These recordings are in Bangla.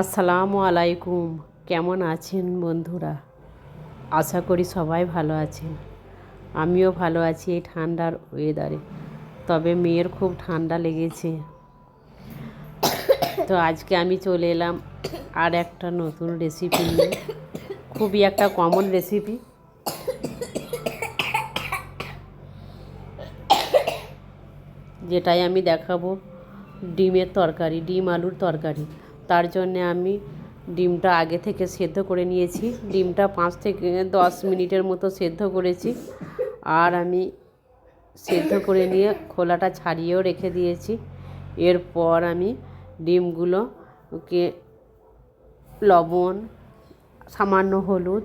আসসালামু আলাইকুম। কেমন আছেন বন্ধুরা? আশা করি সবাই ভালো আছেন। আমিও ভালো আছি এই ঠান্ডার ওয়েদারে তবে মেয়ের খুব ঠান্ডা লেগেছে। তো আজকে আমি চলে এলাম আর একটা নতুন রেসিপি নিয়ে। খুবই একটা কমন রেসিপি যেটাই আমি দেখাবো। ডিমের তরকারি, ডিম আলুর তরকারি। তার জন্যে আমি ডিমটা আগে থেকে সেদ্ধ করে নিয়েছি। ডিমটা পাঁচ থেকে দশ মিনিটের মতো সেদ্ধ করেছি। আর আমি সেদ্ধ করে নিয়ে খোলাটা ছাড়িয়েও রেখে দিয়েছি। এরপর আমি ডিমগুলোকে লবণ, সামান্য হলুদ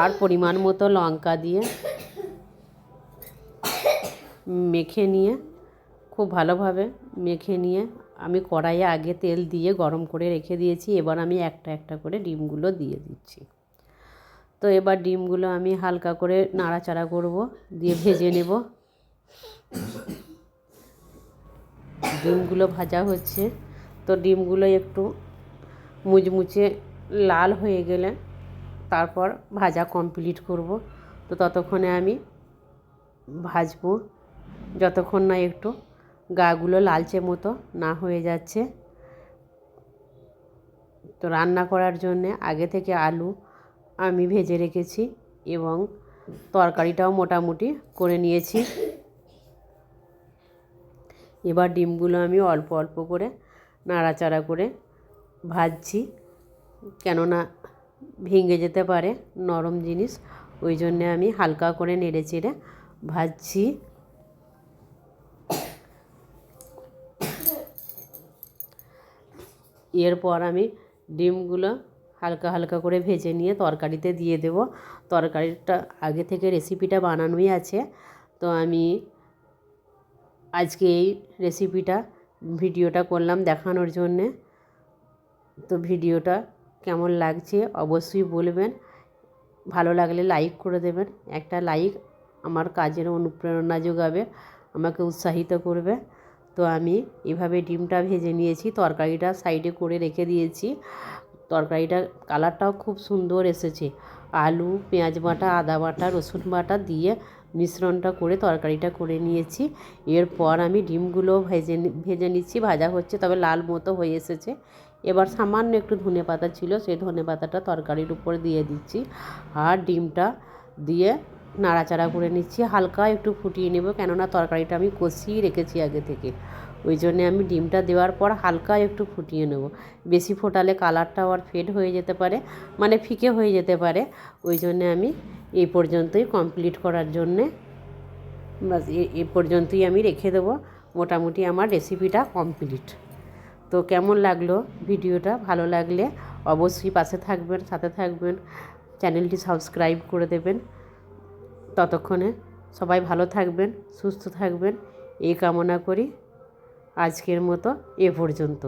আর পরিমাণ মতো লঙ্কা দিয়ে মেখে নিয়ে, খুব ভালোভাবে মেখে নিয়ে আমি কড়াইয়ে আগে তেল দিয়ে গরম করে রেখে দিয়েছি, এবার আমি একটা একটা করে ডিমগুলো দিয়ে দিচ্ছি। তো এবার ডিমগুলো আমি হালকা করে নাড়াচাড়া করব, দিয়ে ভেজে নেব। ডিমগুলো ভাজা হচ্ছে, তো ডিমগুলো একটু মুচমুচে লাল হয়ে গেলে তারপর ভাজা কমপ্লিট করব। তো ততক্ষণে আমি ভাজবো, যতক্ষণ না একটু গাগুলো লালচে মতো না হয়ে যাচ্ছে। তো রান্না করার জন্যে আগে থেকে আলু আমি ভেজে রেখেছি এবং তরকারিটাও মোটামুটি করে নিয়েছি। এবার ডিমগুলো আমি অল্প অল্প করে নাড়াচাড়া করে ভাজছি কেননা ভেঙে যেতে পারে নরম জিনিস, ওই জন্যে আমি হালকা করে নেড়ে চেড়ে ভাজছি। এরপর আমি ডিমগুলো হালকা হালকা করে ভেজে নিয়ে তরকারিতে দিয়ে দেব। তরকারিটা আগে থেকে রেসিপিটা বানানোই আছে। তো আমি আজকে এই রেসিপিটা ভিডিওটা করলাম দেখানোর জন্যে। তো ভিডিওটা কেমন লাগছে অবশ্যই বলবেন। ভালো লাগলে লাইক করে দেবেন। একটা লাইক আমার কাজের অনুপ্রেরণা যোগাবে, আমাকে উৎসাহিত করবে। তো আমি এভাবে ডিমটা ভেজে নিয়েছি, তরকারিটা সাইডে করে রেখে দিয়েছি। তরকারিটা কালারটাও খুব সুন্দর এসেছে। আলু, পেঁয়াজ বাটা, আদা বাটা, রসুন বাটা দিয়ে মিশ্রণটা করে তরকারিটা করে নিয়েছি। এরপর আমি ডিমগুলো ভেজে ভেজে নিচ্ছি, ভাজা হচ্ছে, তবে লাল মতো হয়ে এসেছে। এবার সামান্য একটু ধনে পাতা ছিল, সেই ধনে পাতাটা তরকারির উপর দিয়ে দিচ্ছি। আর ডিমটা দিয়ে নাড়াচাড়া করে নিচ্ছি। হালকা একটু ফুটিয়ে নেব, কেননা তরকারিটা আমি কষিয়ে রেখেছি আগে থেকে। ওই জন্যে আমি ডিমটা দেওয়ার পর হালকা একটু ফুটিয়ে নেব। বেশি ফোটালে কালারটা আবার ফেড হয়ে যেতে পারে মানে ফিকে হয়ে যেতে পারে। ওই জন্যে আমি এই পর্যন্তই কমপ্লিট করার জন্যে বাস এ পর্যন্তই আমি রেখে দেবো। মোটামুটি আমার রেসিপিটা কমপ্লিট তো কেমন লাগল ভিডিওটা? ভালো লাগলে অবশ্যই পাশে থাকবেন, সাথে থাকবেন, চ্যানেলটি সাবস্ক্রাইব করে দেবেন। ততক্ষণে সবাই ভালো থাকবেন সুস্থ থাকবেন। এই কামনা করি আজকের মতো এ পর্যন্ত।